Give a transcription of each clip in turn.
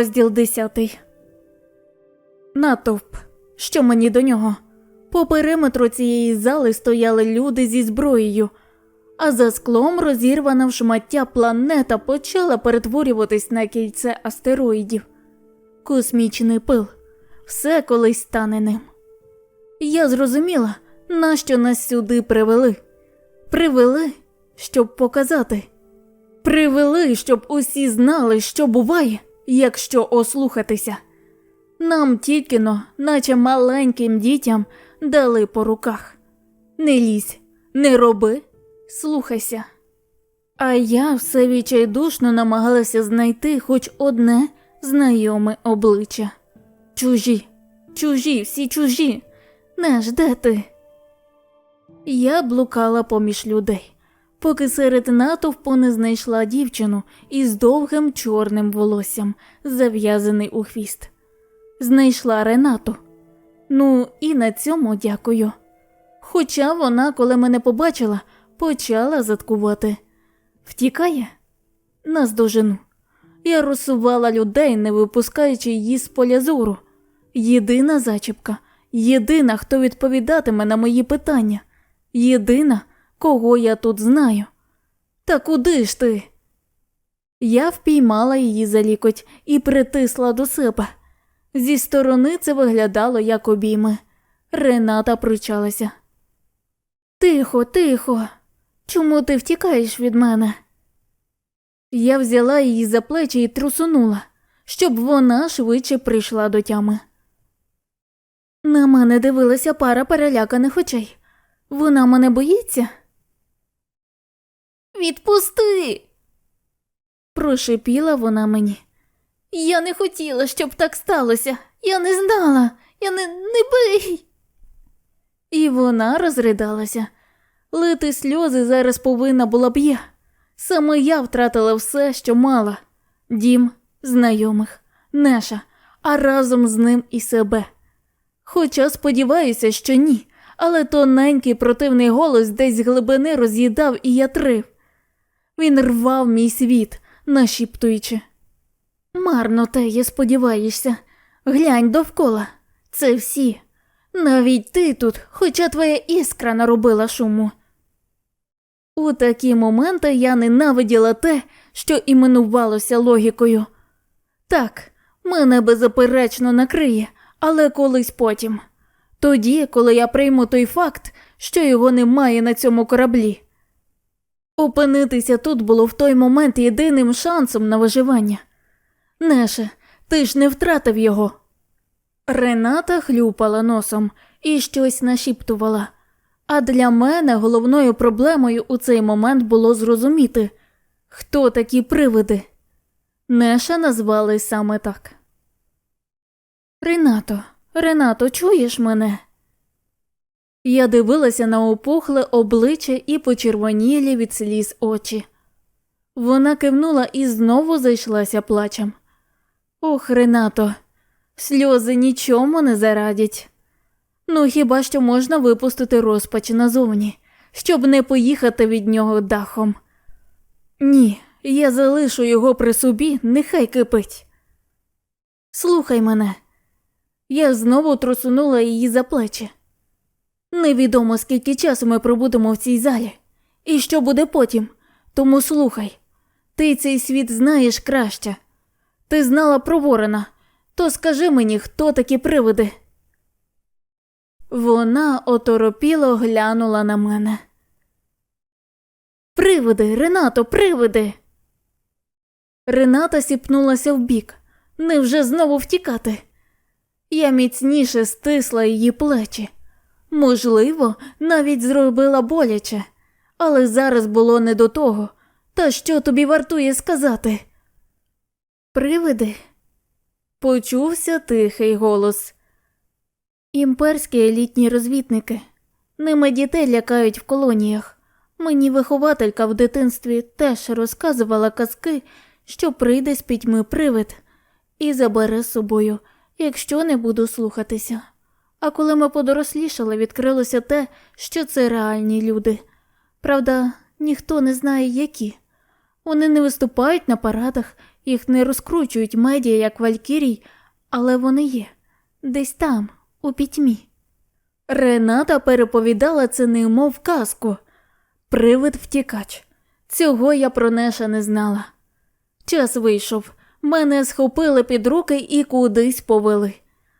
Розділ десятий. Натовп. Що мені до нього? По периметру цієї зали стояли люди зі зброєю, а за склом розірвана в шмаття планета почала перетворюватись на кільце астероїдів. Космічний пил. Все колись стане ним. Я зрозуміла, нащо нас сюди привели. Привели, щоб показати. Привели, щоб усі знали, що буває, якщо ослухатися. Нам тільки но, наче маленьким дітям, дали по руках. Не лізь, не роби, слухайся. А я все відчайдушно намагалася знайти хоч одне знайоме обличчя. Чужі, чужі, всі чужі. Неш, де ти? Я блукала поміж людей, поки серед натовпу не знайшла дівчину із довгим чорним волоссям, зав'язаний у хвіст. Знайшла Ренату. Ну, і на цьому дякую. Хоча вона, коли мене побачила, почала заткувати. Втікає? Наздожену. Я розсувала людей, не випускаючи її з поля зору. Єдина зачіпка, єдина, хто відповідатиме на мої питання, єдина, кого я тут знаю. Та куди ж ти? Я впіймала її за лікоть і притисла до себе. Зі сторони це виглядало як обійми. Рената пручалася. Тихо, тихо. Чому ти втікаєш від мене? Я взяла її за плечі і трусунула, щоб вона швидше прийшла до тями. На мене дивилася пара переляканих очей. Вона мене боїться. Відпусти. прошипіла вона мені. Я не хотіла, щоб так сталося. Я не знала. Я не, не бий. І вона розридалася. Лити сльози зараз повинна була б я. Саме я втратила все, що мала дім, знайомих, Неша, а разом з ним і себе. Хоча сподіваюся, що ні, але тоненький противний голос десь з глибини роз'їдав і ятрив. Він рвав мій світ, нашіптуючи. Марно теє сподіваєшся. Глянь довкола. Це всі. Навіть ти тут, хоча твоя іскра наробила шуму. У такі моменти я ненавиділа те, що іменувалося логікою. Так, мене беззаперечно накриє, але колись потім. Тоді, коли я прийму той факт, що його немає на цьому кораблі. Опинитися тут було в той момент єдиним шансом на виживання. Неше, ти ж не втратив його. Рената хлюпала носом і щось нашіптувала. А для мене головною проблемою у цей момент було зрозуміти, хто такі привиди. Неша назвали саме так. Ренато, Ренато, чуєш мене? Я дивилася на опухле обличчя і почервонілі від сліз очі. Вона кивнула і знову зайшлася плачем. Ох, Ренато, сльози нічому не зарадять. Ну, хіба що можна випустити розпач назовні, щоб не поїхати від нього дахом. Ні, я залишу його при собі, нехай кипить. Слухай мене. Я знову трусунула її за плечі. Невідомо, скільки часу ми пробудемо в цій залі, і що буде потім. Тому слухай, ти цей світ знаєш краще. Ти знала про Ворона, то скажи мені, хто такі привиди. Вона оторопіло глянула на мене. Привиди, Ренато, привиди. Рената сіпнулася вбік. Невже знову втікати? Я міцніше стисла її плечі. Можливо, навіть зробила боляче, але зараз було не до того. Та що тобі вартує сказати? Привиди? Почувся тихий голос. Імперські елітні розвідники. Ними дітей лякають в колоніях. Мені вихователька в дитинстві теж розказувала казки, що прийде з пітьми привид і забере з собою, якщо не буду слухатися. А коли ми подорослішали, відкрилося те, що це реальні люди. Правда, ніхто не знає, які. Вони не виступають на парадах Їх не розкручують медіа, як валькірій, але вони є десь там, у пітьмі. Рената переповідала це немов казку. Привид втікач. Цього я про Неша не знала. Час вийшов. Мене схопили під руки і кудись повели.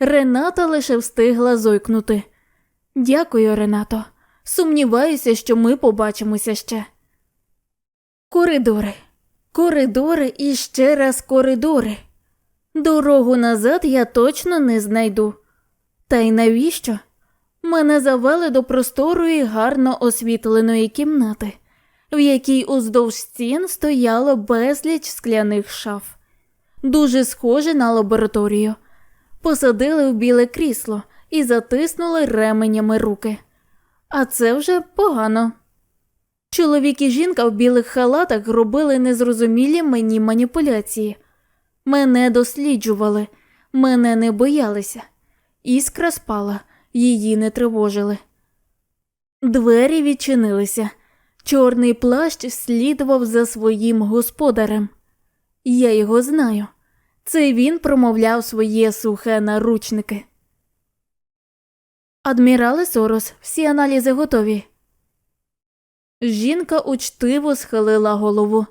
Рената лише встигла зойкнути. Дякую, Ренато. Сумніваюся, що ми побачимося ще. Коридори, коридори і ще раз коридори. Дорогу назад я точно не знайду. Та й навіщо? Мене завели до просторої, гарно освітленої кімнати, в якій уздовж стін стояло безліч скляних шаф, дуже схоже на лабораторію. Посадили в біле крісло і затиснули ременями руки. А це вже погано. Чоловік і жінка в білих халатах робили незрозумілі мені маніпуляції. Мене досліджували, мене не боялися. Іскра спала, її не тривожили. Двері відчинилися. Чорний плащ слідував за своїм господарем. Я його знаю. Це він промовляв своє сухе наручники. Адмірале Сорос, всі аналізи готові. Жінка учтиво схилила голову.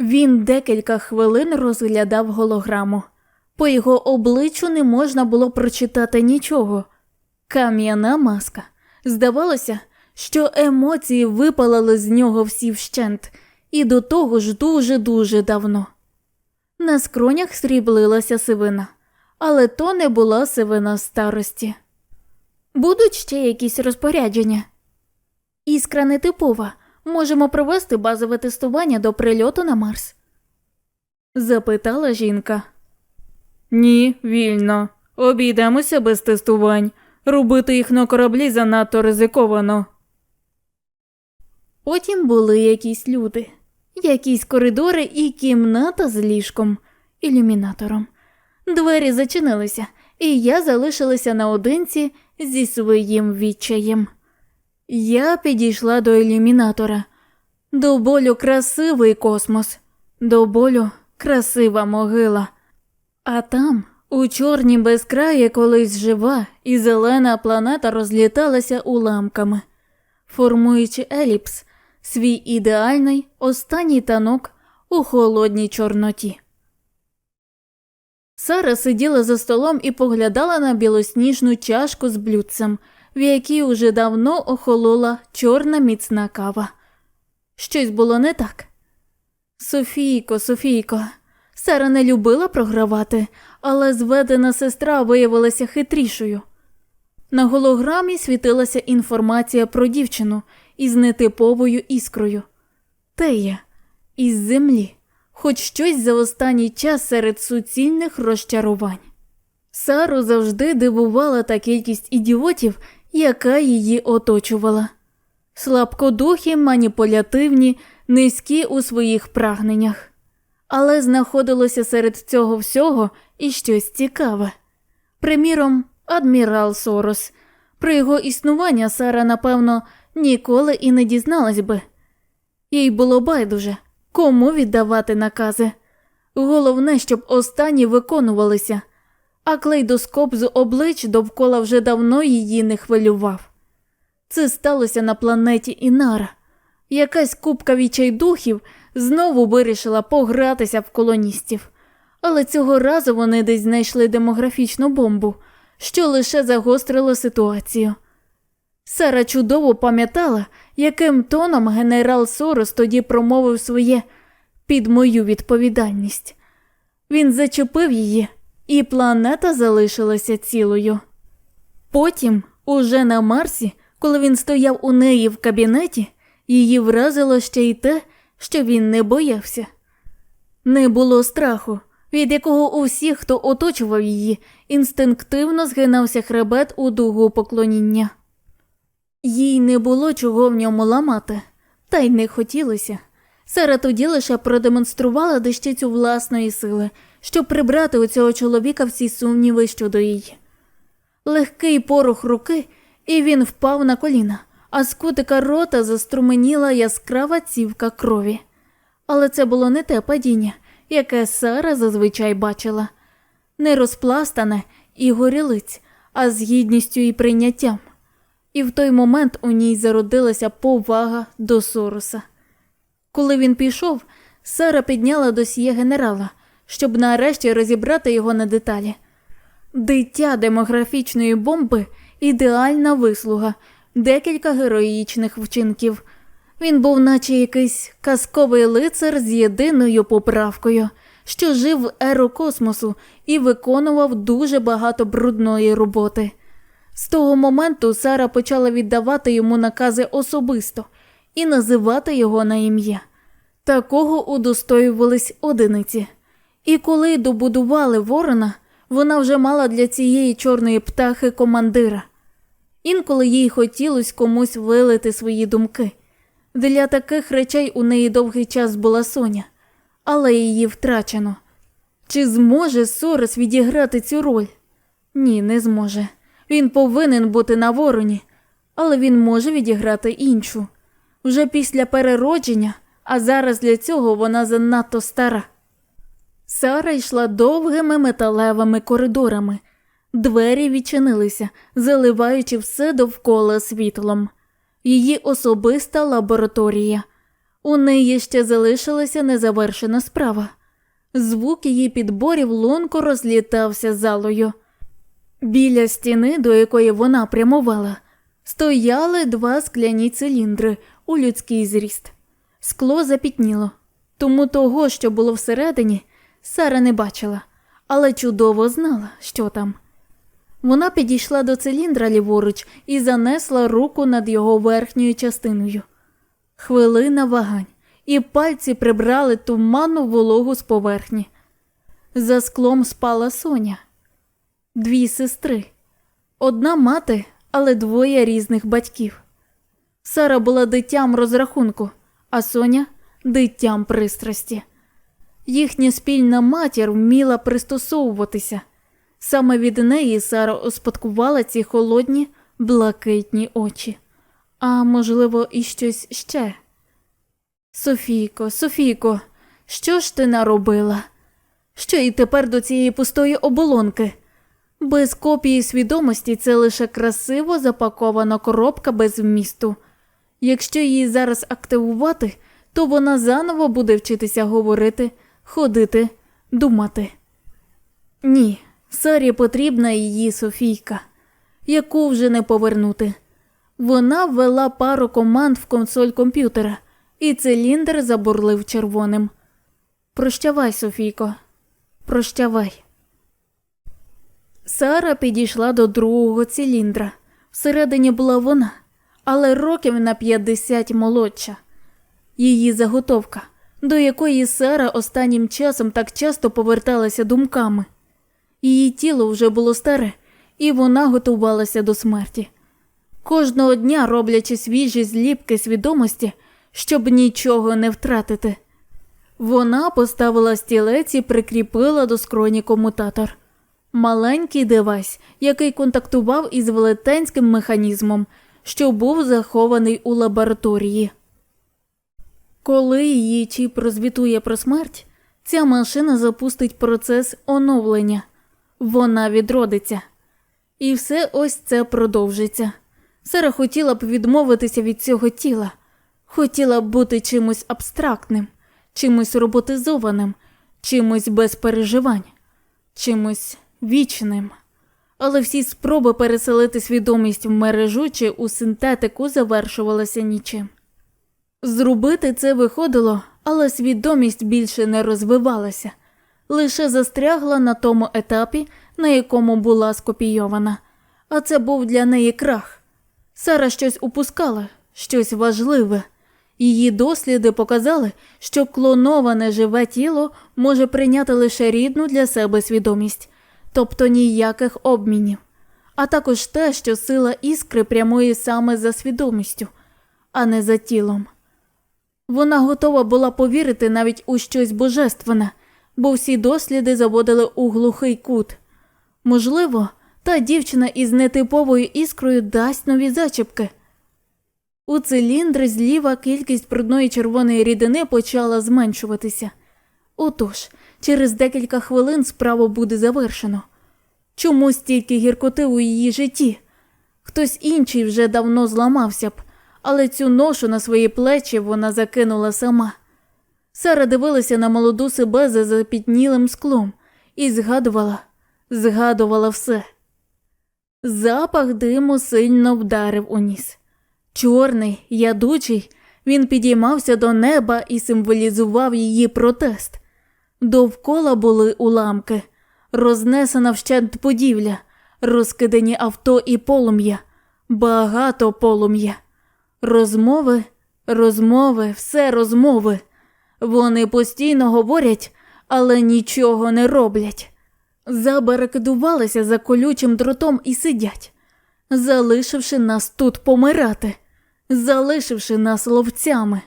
Він декілька хвилин розглядав голограму. По його обличчю не можна було прочитати нічого. Кам'яна маска. Здавалося, що емоції випалили з нього всі вщент, і до того ж дуже-дуже давно. На скронях сріблилася сивина, але то не була сивина старості. Будуть ще якісь розпорядження. Іскра нетипова. Можемо провести базове тестування до прильоту на Марс? запитала жінка. Ні, вільно. Обійдемося без тестувань. Робити їх на кораблі занадто ризиковано. Потім були якісь люди, якісь коридори і кімната з ліжком, ілюмінатором. Двері зачинилися, і я залишилася наодинці зі своїм відчаєм. Я підійшла до ілюмінатора. До болю красивий космос, до болю красива могила. А там, у чорній безкраї, колись жива і зелена планета розліталася уламками, формуючи еліпс, свій ідеальний останній танок у холодній чорноті. Сара сиділа за столом і поглядала на білосніжну чашку з блюдцем, в якій уже давно охолола чорна міцна кава. Щось було не так. Софійко, Софійко, Сара не любила програвати, але зведена сестра виявилася хитрішою. На голограмі світилася інформація про дівчину із нетиповою іскрою. Тея, із землі, хоч щось за останній час серед суцільних розчарувань. Сару завжди дивувала та кількість ідіотів, яка її оточувала. Слабкодухі, маніпулятивні, низькі у своїх прагненнях. Але знаходилося серед цього всього і щось цікаве. Приміром, адмірал Сорос. Про його існування Сара, напевно, ніколи і не дізналась би. Їй було байдуже, кому віддавати накази. Головне, щоб останні виконувалися, а клейдоскоп з облич довкола вже давно її не хвилював. Це сталося на планеті Інара. Якась купка відчайдухів знову вирішила погратися в колоністів, але цього разу вони десь знайшли демографічну бомбу, що лише загострило ситуацію. Сара чудово пам'ятала, яким тоном генерал Сорос тоді промовив своє під мою відповідальність. Він зачепив її, і планета залишилася цілою. Потім, уже на Марсі, коли він стояв у неї в кабінеті, її вразило ще й те, що він не боявся. Не було страху, від якого у всіх, хто оточував її, інстинктивно згинався хребет у дугу поклоніння. Їй не було чого в ньому ламати, та й не хотілося. Сара тоді лише продемонструвала дещицю власної сили, щоб прибрати у цього чоловіка всі сумніви щодо її. Легкий порух руки, і він впав на коліна, а з кутика рота заструменіла яскрава цівка крові. Але це було не те падіння, яке Сара зазвичай бачила, не розпластане і горілиць, а з гідністю і прийняттям. І в той момент у ній зародилася повага до Сороса. Коли він пішов, Сара підняла досьє генерала, щоб нарешті розібрати його на деталі. Дитя демографічної бомби ідеальна вислуга, декілька героїчних вчинків. Він був, наче якийсь казковий лицар з єдиною поправкою, що жив в еру космосу і виконував дуже багато брудної роботи. З того моменту Сара почала віддавати йому накази особисто і називати його на ім'я. Такого удостоювались одиниці. І коли добудували ворона, вона вже мала для цієї чорної птахи командира. Інколи їй хотілося комусь вилити свої думки. Для таких речей у неї довгий час була Соня, але її втрачено. Чи зможе Сорос відіграти цю роль? Ні, не зможе. Він повинен бути на вороні, але він може відіграти іншу. Вже після переродження, а зараз для цього вона занадто стара. Сара йшла довгими металевими коридорами. Двері відчинилися, заливаючи все довкола світлом. Її особиста лабораторія. У неї ще залишилася незавершена справа. Звук її підборів лунко розлітався залою. Біля стіни, до якої вона прямувала, стояли два скляні циліндри у людський зріст. Скло запітніло, тому того, що було всередині, Сара не бачила, але чудово знала, що там. Вона підійшла до циліндра ліворуч і занесла руку над його верхньою частиною. Хвилина вагань, і пальці прибрали туманну вологу з поверхні. За склом спала Соня. Дві сестри. Одна мати, але двоє різних батьків. Сара була дитям розрахунку, а Соня дитям пристрасті. Їхня спільна матір вміла пристосовуватися. Саме від неї Сара успадкувала ці холодні, блакитні очі. А можливо, і щось ще. Софійко, Софійко, що ж ти наробила? Що і тепер до цієї пустої оболонки? Без копії свідомості це лише красиво запакована коробка без вмісту. Якщо її зараз активувати, то вона заново буде вчитися говорити, ходити, думати. Ні, Сарі потрібна її Софійка, яку вже не повернути. Вона ввела пару команд в консоль комп'ютера, і циліндр забурлив червоним. Прощавай, Софійко, прощавай. Сара підійшла до другого циліндра. Всередині була вона, але років на 50 молодша. Її заготовка, до якої Сара останнім часом так часто поверталася думками. Її тіло вже було старе, і вона готувалася до смерті. Кожного дня роблячи свіжі зліпки свідомості, щоб нічого не втратити. Вона поставила стілець і прикріпила до скроні комутатор. Маленький девайс, який контактував із велетенським механізмом, що був захований у лабораторії. Коли її чіп розвітує про смерть, ця машина запустить процес оновлення, вона відродиться. І все ось це продовжиться. Сара хотіла б відмовитися від цього тіла, хотіла б бути чимось абстрактним, чимось роботизованим, чимось без переживань, чимось вічним. Але всі спроби переселити свідомість в мережу чи у синтетику завершувалися нічим. Зробити це виходило, але свідомість більше не розвивалася, лише застрягла на тому етапі, на якому була скопійована, а це був для неї крах. Сара щось упускала, щось важливе. Її досліди показали, що клоноване живе тіло може прийняти лише рідну для себе свідомість, тобто ніяких обмінів, а також те, що сила іскри прямує саме за свідомістю, а не за тілом. Вона готова була повірити навіть у щось божественне, бо всі досліди заводили у глухий кут. Можливо, та дівчина із нетиповою іскрою дасть нові зачіпки. У циліндри зліва кількість брудної червоної рідини почала зменшуватися. Отож, через декілька хвилин справу буде завершено. Чому стільки гіркоти у її житті? Хтось інший вже давно зламався б, але цю ношу на свої плечі вона закинула сама. Сара дивилася на молоду себе за запітнілим склом і згадувала, згадувала все. Запах диму сильно вдарив у ніс. Чорний, ядучий, він підіймався до неба і символізував її протест. Довкола були уламки, рознесена вщент будівля, розкидані авто і полум'я, багато полум'я. Розмови, розмови, все розмови. Вони постійно говорять, але нічого не роблять. Забарикадувалися за колючим дротом і сидять, залишивши нас тут помирати, залишивши нас ловцями.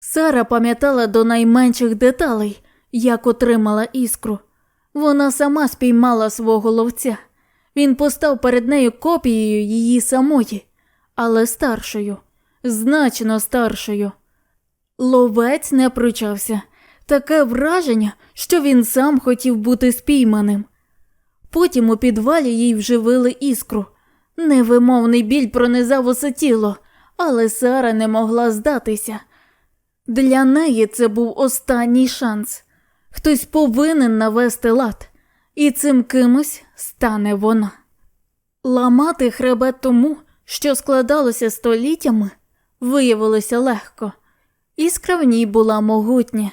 Сара пам'ятала до найменших деталей, як отримала іскру. Вона сама спіймала свого ловця. Він постав перед нею копією її самої, але старшою, значно старшою. Ловець не пручався. Таке враження, що він сам хотів бути спійманим. Потім у підвалі їй вживили іскру. Невимовний біль пронизав усе тіло, але Сара не могла здатися. Для неї це був останній шанс. Хтось повинен навести лад, і цим кимось стане вона. Ламати хребет тому, що складалося століттями, виявилося легко. Іскра в ній була могутня.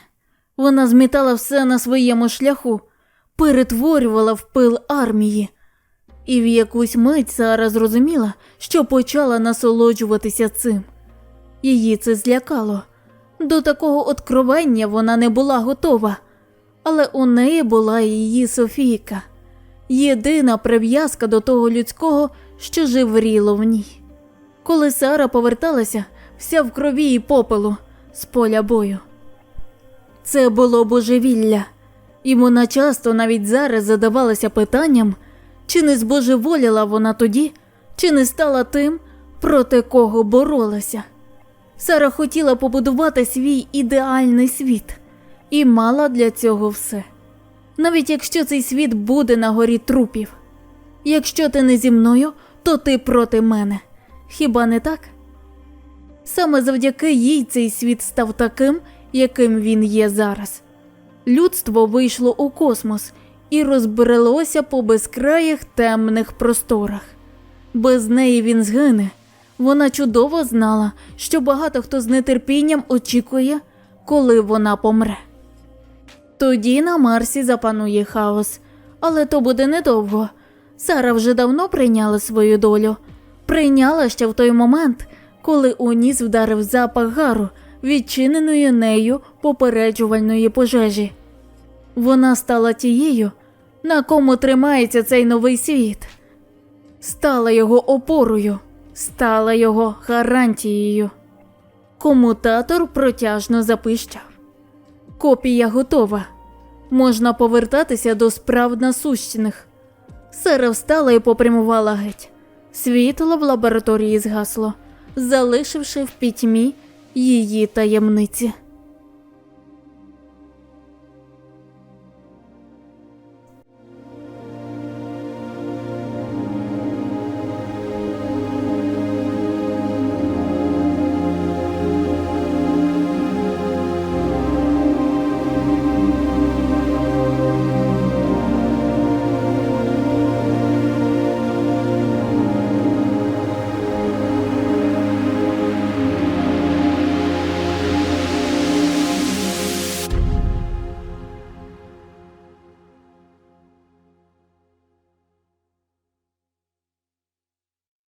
Вона змітала все на своєму шляху, перетворювала в пил армії. І в якусь мить Сара зрозуміла, що почала насолоджуватися цим. Її це злякало. До такого откровення вона не була готова, але у неї була її Софійка, єдина прив'язка до того людського, що живріло в ній. Коли Сара поверталася, вся в крові і попелу з поля бою. Це було божевілля, і вона часто навіть зараз задавалася питанням, чи не збожеволіла вона тоді, чи не стала тим, проти кого боролася. Сара хотіла побудувати свій ідеальний світ і мала для цього все. Навіть якщо цей світ буде на горі трупів. Якщо ти не зі мною, то ти проти мене. Хіба не так? Саме завдяки їй цей світ став таким, яким він є зараз. Людство вийшло у космос і розбрелося по безкраїх темних просторах. Без неї він згине. Вона чудово знала, що багато хто з нетерпінням очікує, коли вона помре. Тоді на Марсі запанує хаос, але то буде недовго. Сара вже давно прийняла свою долю, прийняла ще в той момент, коли у ніс вдарив запах гару, відчиненої нею попереджувальної пожежі. Вона стала тією, на кому тримається цей новий світ, стала його опорою, стала його гарантією. Комутатор протяжно запищав. Копія готова. Можна повертатися до справ насущних. Сера встала і попрямувала геть. Світло в лабораторії згасло, залишивши в пітьмі її таємниці.